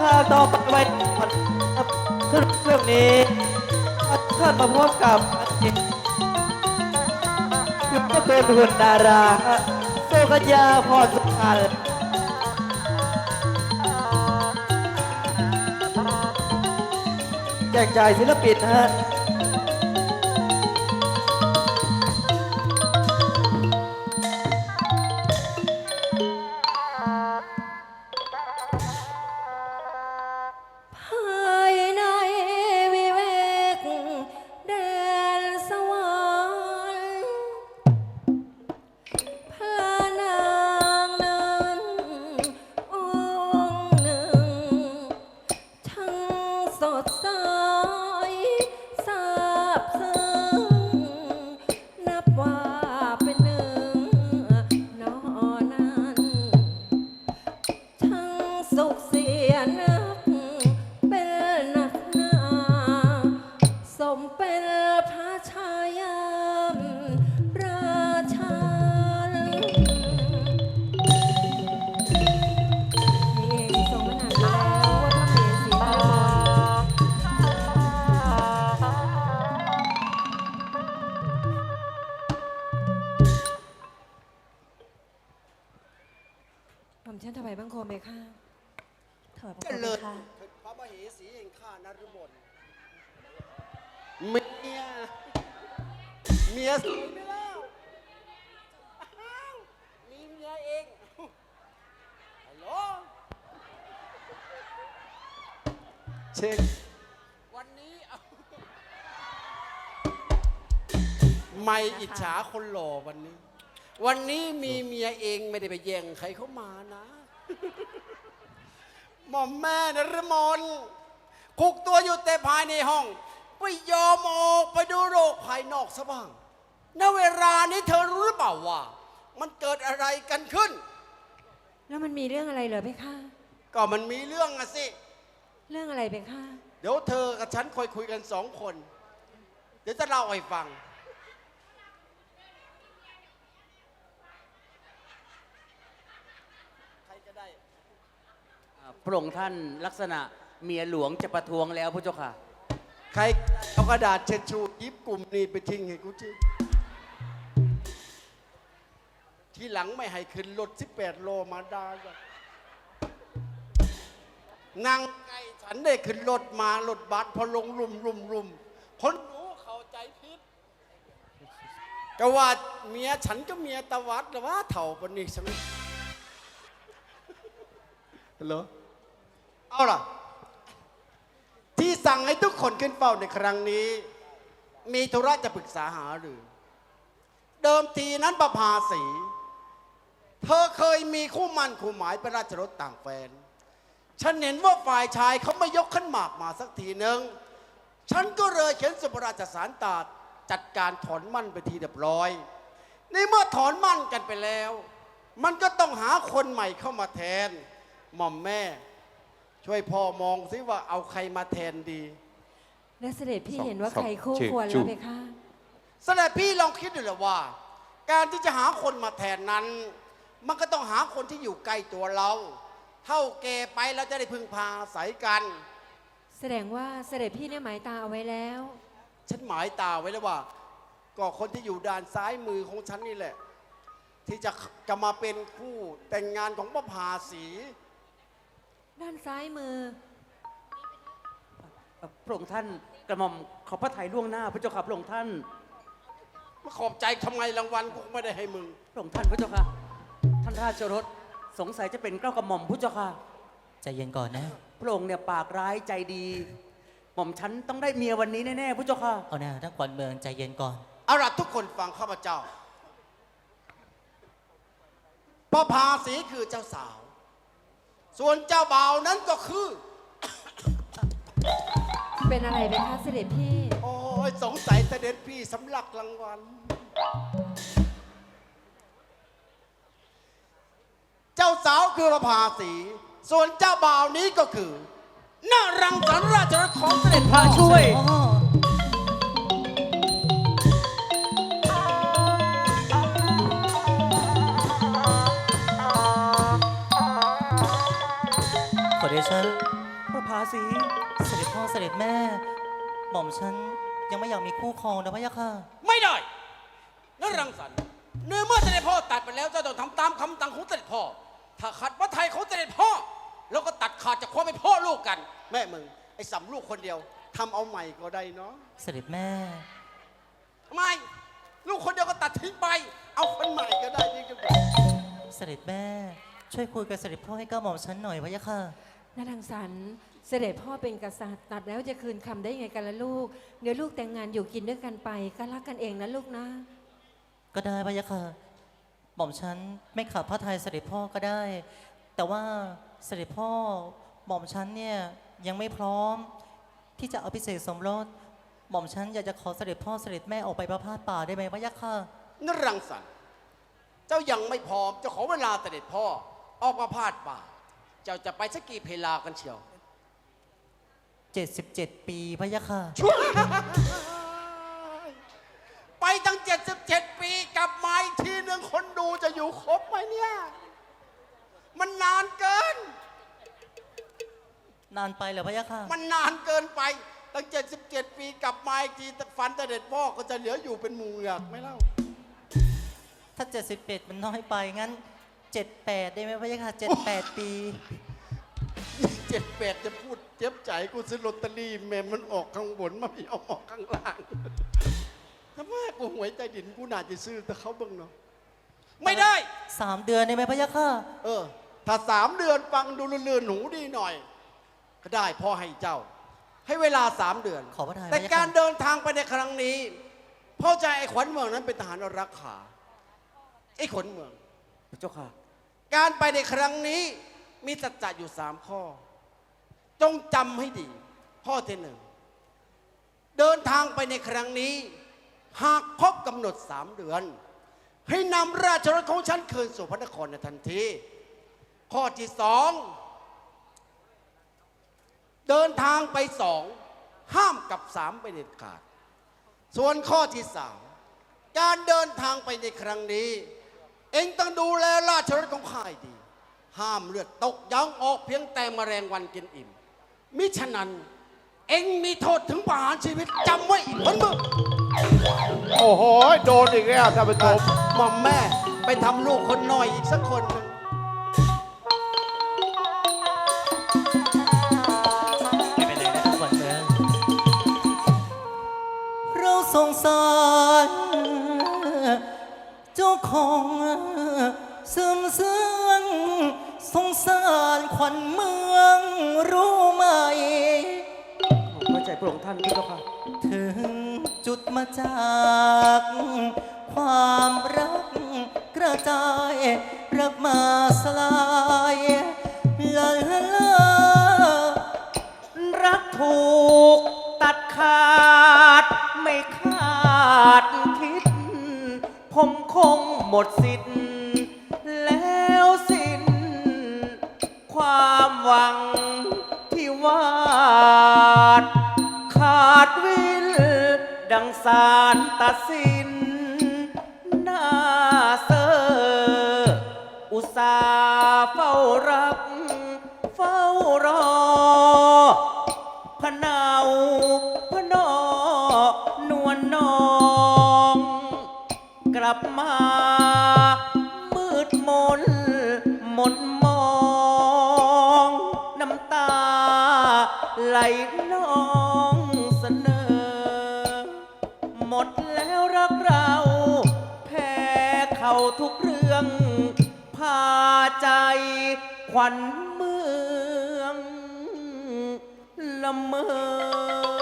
ข้าวต่อไปไว้ขึ้นเรื่องนี้ท่านมาพบกับยุคก็เป็นหุ่นดาราโซกัญญาพรสุพรรณแจกจ่ายศิลปินนะฮะ ถวายบังคเจมไหมริญคะพระมเหสีแห่งข้านรมนเมีย เมียสวยไหมเล่าอ้าวมีเมียเองฮัลโหลเช็ควันนี้เอาไม่อิจฉาคนหล่อวันนี้ วันนี้มีเมียเองไม่ได้ไปแย่งใครเข้ามานะ หม่อมแม่นรมนคุกตัวอยู่แต่ภายในห้องไม่ยอมออกไปดูโลกภายนอกซะบ้างณเวลานี้เธอรู้หรือเปล่าว่า มันเกิดอะไรกันขึ้น แล้วมันมีเรื่องอะไรเหรอเพคะก็มันมีเรื่องอะสิ เรื่องอะไรเพคะ เดี๋ยวเธอกับฉันคอยคุยกันสองคน เดี๋ยวจะเล่าให้ฟัง ใครจะได้ อ่า พระองค์ท่านลักษณะเมียหลวงจะประท้วงแล้วพระเจ้าค่ะ ใครเอากระดาษเช็ดชูยิบกลุ่มนี้ไปทิ้งให้กูทีทีหลังไม่ให้ขึ้นรถ18 โลมาดาจ้ะนางไก่ฉันได้ขึ้นรถมารถบัสพอลงรุมรุมรุมคนรู้เข้าใจผิดก็ว่าเมียฉันก็เมียตะวัดแต่ว่าเถ่าปานนี้ใช่ไหมฮัลโหล เอาล่ะ ที่สั่งให้ทุกคนขึ้นเฝ้าในครั้งนี้ มีธุระจะปรึกษาหาหรือ เดิมทีนั้นประภาสี เธอเคยมีคู่มั่นคู่หมายเป็นราชรถต่างแฟน ฉันเห็นว่าฝ่ายชายเขาไม่ยกขันหมากมาสักทีหนึ่งฉันก็เลยเขียนสุภราชสารตาจัดการถอนมั่นไปทีเรียบร้อย ในเมื่อถอนมั่นกันไปแล้ว มันก็ต้องหาคนใหม่เข้ามาแทนหม่อมแม่ ช่วยพ่อมองซิว่าเอาใครมาแทนดี และเสด็จพี่สองเห็นว่าสองใครคู่ชื่อควรชื่แล้วอเพคะสำหรับพี่ลองคิดดูเลยว่า การที่จะหาคนมาแทนนั้น มันก็ต้องหาคนที่อยู่ใกล้ตัวเรา เท่าแก่ไปเราจะได้พึ่งพาอาศัยกัน แสดงว่าเสด็จพี่เนี่ยหมายตาเอาไว้แล้ว ฉันหมายตาไว้แล้วว่า ก็คนที่อยู่ด้านซ้ายมือของฉันนี่แหละ ที่จะจะมาเป็นคู่แต่งงานของพระพาสี ด้านซ้ายมือ เอ่อพระองค์ท่านกระหม่อมขอพระทัยล่วงหน้า พระเจ้าค่ะพระองค์ท่าน มาขอบใจทำไมรางวัลกูไม่ได้ให้มึง พระองค์ท่านพระเจ้าค่ะ ท่านราชรถสงสัยจะเป็นเกล้ากระหม่อมพระเจ้าค่ะ ใจเย็นก่อนนะ พระองค์เนี่ยปากร้ายใจดี หม่อมฉันต้องได้เมียวันนี้แน่ๆพระเจ้าค่ะ เอาหน้าทั้งขวัญเมืองใจเย็นก่อน เอาล่ะทุกคนฟังข้าพเจ้าพระพาสีคือเจ้าสาว ส่วนเจ้าบ่าวนั้นก็คือ เป็นอะไรเพคะเสด็จพี่ โอ้ยสงสัยเสด็จพี่สำลักรางวัล เจ้าสาวคือพระพาสี ส่วนเจ้าบ่าวนี้ก็คือนารังสรรค์ราชรถของเสด็จพระช่วยขอ เดชะประภาสีเสด็จพ่อเสด็จแม่ หม่อมฉันยังไม่อยากมีคู่ครองนะพะยะค่ะ ไม่ได้นรังสรรค์เนื่อเมื่อเสด็จพ่อตัดไปแล้วเจ้าต้องทำตามคำตังของเสด็จพ่อ ถ้าขัดพระไทยของเสด็จพ่อ แล้วก็ตัดขาดจากความเป็นพ่อลูกกัน แม่มึง ไอ้สำลูกคนเดียวทำเอาใหม่ก็ได้เนาะเสด็จแม่ ทำไม ลูกคนเดียวก็ตัดทิ้งไป เอาคนใหม่ก็ได้ยิ่งจะเสด็จแม่ ช่วยคุยกับเสด็จพ่อให้ก้าวหม่อมฉันหน่อยพะยะค่ะ นาดังสรรค์เสด็จพ่อเป็นกษัตริย์ตัดแล้วจะคืนคำได้ไงกันละลูก เดี๋ยวลูกแต่งงานอยู่กินด้วยกันไปก็รักกันเองนะลูกนะ ก็ได้พะยะค่ะหม่อมฉันไม่ขับพระทัยเสด็จพ่อก็ได้ แต่ว่าเสด็จพ่อหม่อมฉันเนี่ยยังไม่พร้อม ที่จะเอาพิเศษสมรสหม่อมฉันอยากจะขอเสด็จพ่อเสด็จแม่ออกไปประพาสป่าได้ไหมพะยะค่ะนรังสรรค์เจ้ายังไม่พร้อมจะขอเวลาเสด็จพ่อออกมาพาดป่า เจ้าจะไปสักกี่เพลากันเชียว 77 ปีพะยะค่ะ ไปตั้ง 77 ปีกลับมาอีกทีหนึ่งคนดูจะอยู่ครบไหมเนี่ย มันนานเกิน นานไปเหรอพะยะค่ะ มันนานเกินไป ตั้ง 77 ปีกลับมาอีกทีแต่ฟันแต่เด็ดพ่อก็จะเหลืออยู่เป็นหมูเหงือกไหม่เล่าถ้า 71 มันน้อยไปงั้น 78ได้ไหมพะยะค่ะ78ปี เจ็ดแปดจะพูดเจ็บใจกูซื้อลอตเตอรี่แม่มันออกข้างบนมาไม่เอาออกข้างล่างทำไมกูหวยใต้ดินกูน่าจะซื้อแต่เขาเบิ่งเนาะไม่ได้3เดือนได้ไหมพะยะค่ะเออ ถ้าสามเดือนฟังดูลื่นๆหนูดีหน่อย ก็ได้พ่อให้เจ้า ให้เวลาสามเดือน ขอพระทัยแต่พระยะค่ะการเดินทางไปในครั้งนี้พ่อใจไอ้ขวัญเมืองนั้นเป็นทหารรักขาไอ้ขวัญเมือง พระเจ้าค่ะ การไปในครั้งนี้มีสัจจะอยู่สามข้อ จงจำให้ดี ข้อที่หนึ่ง เดินทางไปในครั้งนี้ หากครบกำหนดสามเดือน ให้นำราชรถของฉันคืนสู่พระนครในทันที ข้อที่สองเดินทางไปสอง ห้ามกับสามไปเด็ดขาด ส่วนข้อที่สามการเดินทางไปในครั้งนี้ เองต้องดูแลราชรถของข้าให้ดี ห้ามเลือดตกยังออกเพียงแต่แมลงวันกินอิ่ม มิฉะนั้น เองมีโทษถึงประหารชีวิตจำไว้อีกคนมึงโอ้โห โดนอีกแล้วท่านผู้ชมหมอมแม่ไปทำลูกคนหน่อยอีกสักคนหนึ่งไม่เป็นไรนะทุกคนเมืองเราสงสารเจ้าของ พระองค์ท่านพระเจ้าค่ะ ถึงจุดมาจาก ความรักกระจาย รักมาสลายลาลาลารักถูกตัดขาด ไม่ขาดคิด ผมคงหมดสิทธิ สารตัดสินหน้าเซออุตสาห์เฝ้ารักเฝ้ารอพะเนาพะนอนวลนอง กลับมา มืดมนหมนมอง น้ำตาไหลนอง ใจขวัญเมืองละเมอ